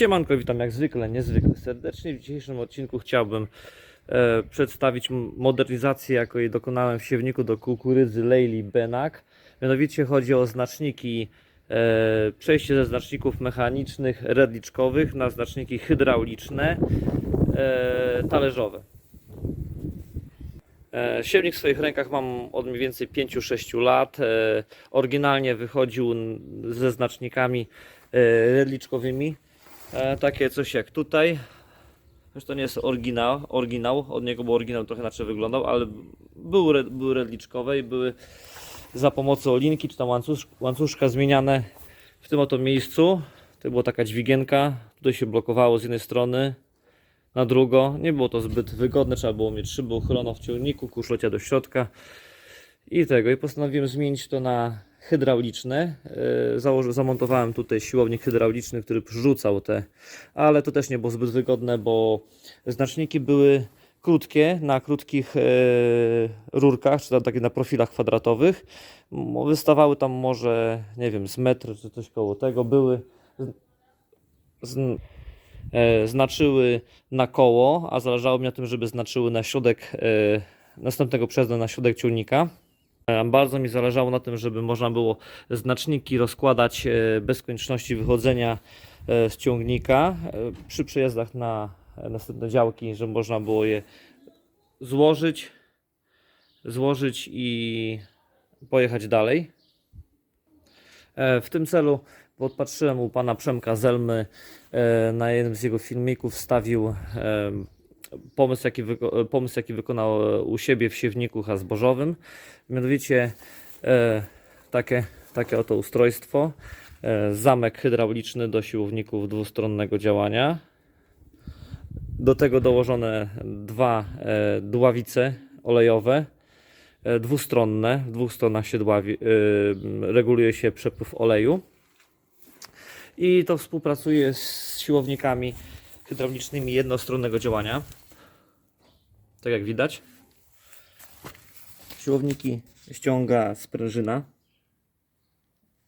Siemanko, witam jak zwykle, niezwykle serdecznie. W dzisiejszym odcinku chciałbym e, przedstawić modernizację, jakiej dokonałem w siewniku do kukurydzy Leili Benak. Mianowicie chodzi o znaczniki, e, przejście ze znaczników mechanicznych, redliczkowych na znaczniki hydrauliczne, e, talerzowe. E, Siewnik w swoich rękach mam od mniej więcej 5-6 lat. E, Oryginalnie wychodził ze znacznikami e, redliczkowymi. E, Takie coś jak tutaj. Zresztą to nie jest oryginał, oryginał, od niego był oryginał trochę inaczej wyglądał, ale były, były redliczkowe i były za pomocą linki czy tam łańcusz, łańcuszka zmieniane w tym oto miejscu. To była taka dźwigienka, tutaj się blokowało z jednej strony, na drugą. Nie było to zbyt wygodne, trzeba było mieć szybę uchyloną w ciągniku, kuszlocia do środka i tego. I postanowiłem zmienić to na hydrauliczne. Yy, Założy, zamontowałem tutaj siłownik hydrauliczny, który przerzucał te, ale to też nie było zbyt wygodne, bo znaczniki były krótkie, na krótkich yy, rurkach, czy tam takie na profilach kwadratowych. Wystawały tam może, nie wiem, z metr czy coś koło tego. Były z, e, znaczyły na koło, a zależało mi na tym, żeby znaczyły na środek e, następnego przezna na środek ciągnika. Bardzo mi zależało na tym, żeby można było znaczniki rozkładać e, bez konieczności wychodzenia e, z ciągnika e, przy przejazdach na następne działki, żeby można było je złożyć, złożyć i pojechać dalej. W tym celu podpatrzyłem u pana Przemka Zelmy na jednym z jego filmików wstawił e, pomysł jaki, pomysł, jaki wykonał e, u siebie w siewniku zbożowym. Mianowicie e, takie, takie oto ustrojstwo. E, Zamek hydrauliczny do siłowników dwustronnego działania. Do tego dołożone dwa e, dławice olejowe, e, dwustronne. W dwóch stronach się dławi, e, reguluje się przepływ oleju. I to współpracuje z siłownikami hydraulicznymi jednostronnego działania. Tak jak widać. Siłowniki ściąga sprężyna.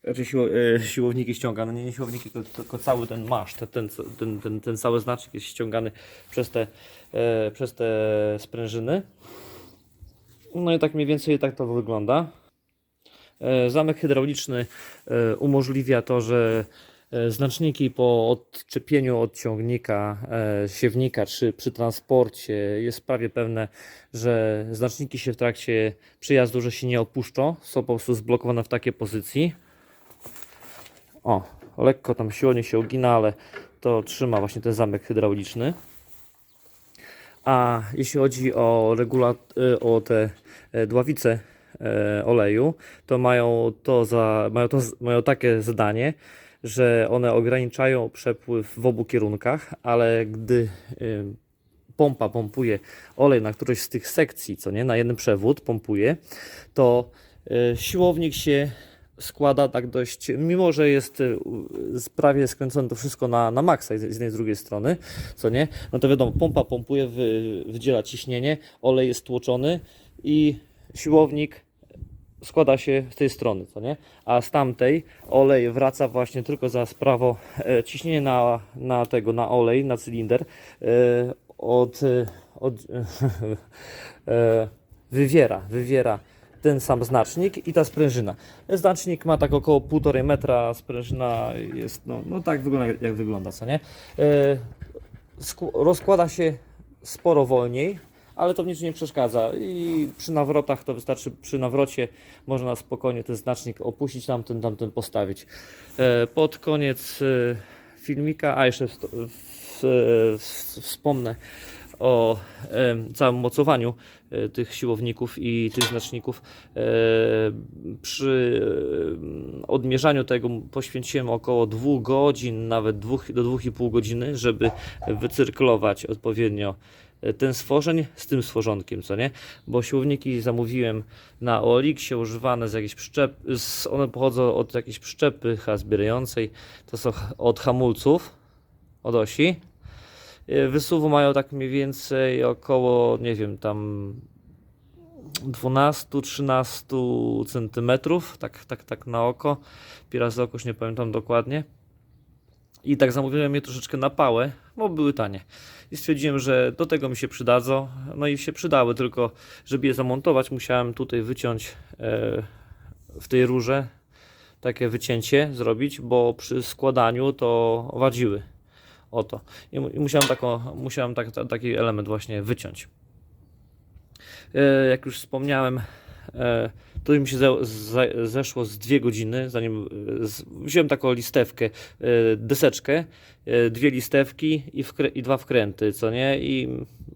Znaczy siło, e, siłowniki ściąga, no nie, nie siłowniki, tylko, tylko cały ten maszt, ten, ten, ten, ten, ten cały znacznik jest ściągany przez te, e, przez te sprężyny. No i tak mniej więcej tak to wygląda. E, Zamek hydrauliczny umożliwia to, że znaczniki po odczepieniu od ciągnika, e, siewnika czy przy transporcie jest prawie pewne, że znaczniki się w trakcie przyjazdu, że się nie opuszczą, są po prostu zblokowane w takiej pozycji. O, lekko tam siłownie się ugina, ale to trzyma właśnie ten zamek hydrauliczny. A jeśli chodzi o, regulat- y, o te e, dławice e, oleju, to mają to za, mają, to, mają takie zadanie, że one ograniczają przepływ w obu kierunkach, ale gdy y, pompa pompuje olej na którejś z tych sekcji, co nie, na jeden przewód pompuje, to y, siłownik się składa tak dość, mimo że jest y, prawie skręcone to wszystko na, na maksa z jednej z drugiej strony, co nie, no to wiadomo, pompa pompuje, wy, wydziela ciśnienie, olej jest tłoczony i siłownik składa się z tej strony, co nie? A z tamtej olej wraca właśnie tylko za sprawą e, ciśnienie na, na tego, na olej, na cylinder e, od, e, od e, wywiera, wywiera ten sam znacznik i ta sprężyna. Znacznik ma tak około 1,5 metra, sprężyna jest, no, no tak wygląda jak, wygląda, co nie? E, rozkłada się sporo wolniej, ale to w niczym nie przeszkadza. I przy nawrotach to wystarczy, przy nawrocie można spokojnie ten znacznik opuścić, tamten, tamten postawić. E, Pod koniec e, filmika, a jeszcze wspomnę o całym mocowaniu e, tych siłowników i tych znaczników. Przy odmierzaniu tego poświęciłem około 2 godzin, nawet dwóch, do 2,5 godziny, żeby wycyrklować odpowiednio ten stworzeń z tym stworzonkiem, co nie? Bo siłowniki zamówiłem na OLX-ie używane z jakiejś przyczep, z, one pochodzą od jakiejś przyczepy zbierającej, to są od hamulców, od osi. E, Wysuwu mają tak mniej więcej około, nie wiem, tam 12-13 centymetrów, tak, tak, tak na oko. Piras oko, już nie pamiętam dokładnie. I tak zamówiłem je troszeczkę na pałę, bo były tanie. I stwierdziłem, że do tego mi się przydadzą. No i się przydały, tylko żeby je zamontować, musiałem tutaj wyciąć e, w tej rurze takie wycięcie zrobić, bo przy składaniu to wadziły. Oto. I, mu- i musiałem, taką, musiałem tak, ta, taki element właśnie wyciąć. E, jak już wspomniałem, e, to mi się ze, ze, zeszło z dwie godziny, zanim e, wziąłem taką listewkę, e, deseczkę, e, dwie listewki i, i dwa wkręty, co nie? I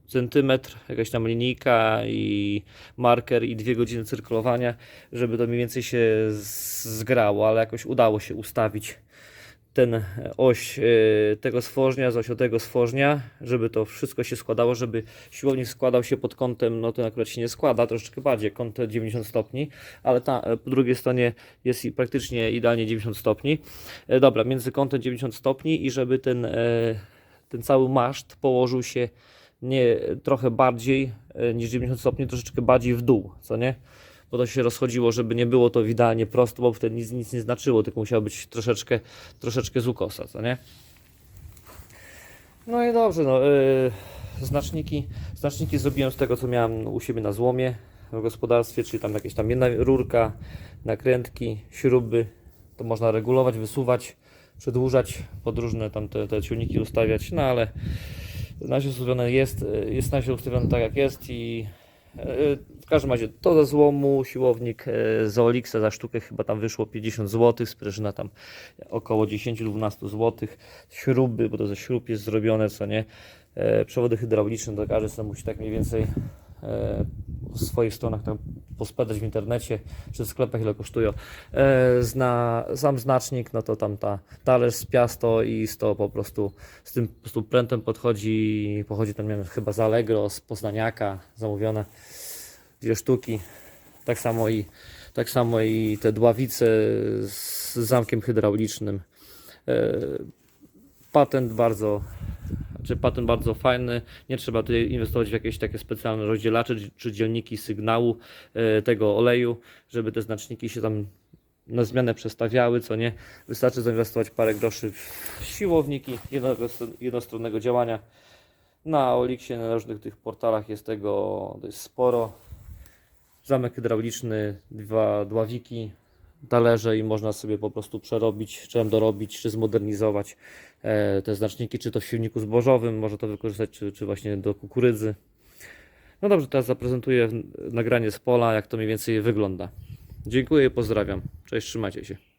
centymetr, jakaś tam linijka i marker i dwie godziny cyrkulowania, żeby to mniej więcej się zgrało, ale jakoś udało się ustawić ten e, oś e, tego stworznia z osią tego stworznia, żeby to wszystko się składało, żeby siłownik składał się pod kątem, no to akurat się nie składa, troszeczkę bardziej, kąt 90 stopni, ale ta, e, po drugiej stronie jest praktycznie idealnie 90 stopni. Dobra, między kątem 90 stopni i żeby ten, ten cały maszt położył się nie trochę bardziej niż 90 stopni, troszeczkę bardziej w dół, co nie? Bo to się rozchodziło, żeby nie było to idealnie prosto, bo wtedy nic, nic nie znaczyło, tylko musiało być troszeczkę, troszeczkę z ukosa, co nie? No i dobrze, no, yy, znaczniki, znaczniki zrobiłem z tego, co miałem u siebie na złomie w gospodarstwie, czyli tam jakieś tam jedna rurka, nakrętki, śruby, to można regulować, wysuwać, przedłużać, pod różne tam te, te ciągniki ustawiać, no ale na razie ustawione jest, y, jest na razie ustawione tak jak jest i w każdym razie to ze złomu, siłownik y, z Olixa za sztukę chyba tam wyszło 50 zł, sprężyna tam około 10-12 zł, śruby, bo to ze śrub jest zrobione, co nie, E, przewody hydrauliczne, to każdy sobie musi tak mniej więcej e, w swoich stronach tam posprzedać w internecie, czy w sklepach ile kosztują. E, zna, sam znacznik, no to tam ta talerz z Piasto i z to po prostu z tym po prostu prętem podchodzi, pochodzi nie wiem, chyba z Allegro, z Poznaniaka zamówione dwie sztuki. Tak samo i tak samo i te dławice z zamkiem hydraulicznym. E, patent bardzo czy patent bardzo fajny. Nie trzeba tutaj inwestować w jakieś takie specjalne rozdzielacze czy- dzielniki sygnału e, tego oleju, żeby te znaczniki się tam na zmianę przestawiały, co nie. Wystarczy zainwestować parę groszy w siłowniki jednostronnego działania. Na Olixie, na różnych tych portalach jest tego dość sporo. Zamek hydrauliczny, dwa dławiki, talerze i można sobie po prostu przerobić, czy tam dorobić, czy zmodernizować e, te znaczniki, czy to w silniku zbożowym, może to wykorzystać, czy, czy właśnie do kukurydzy. No dobrze, teraz zaprezentuję nagranie z pola, jak to mniej więcej wygląda. Dziękuję i pozdrawiam. Cześć, trzymajcie się.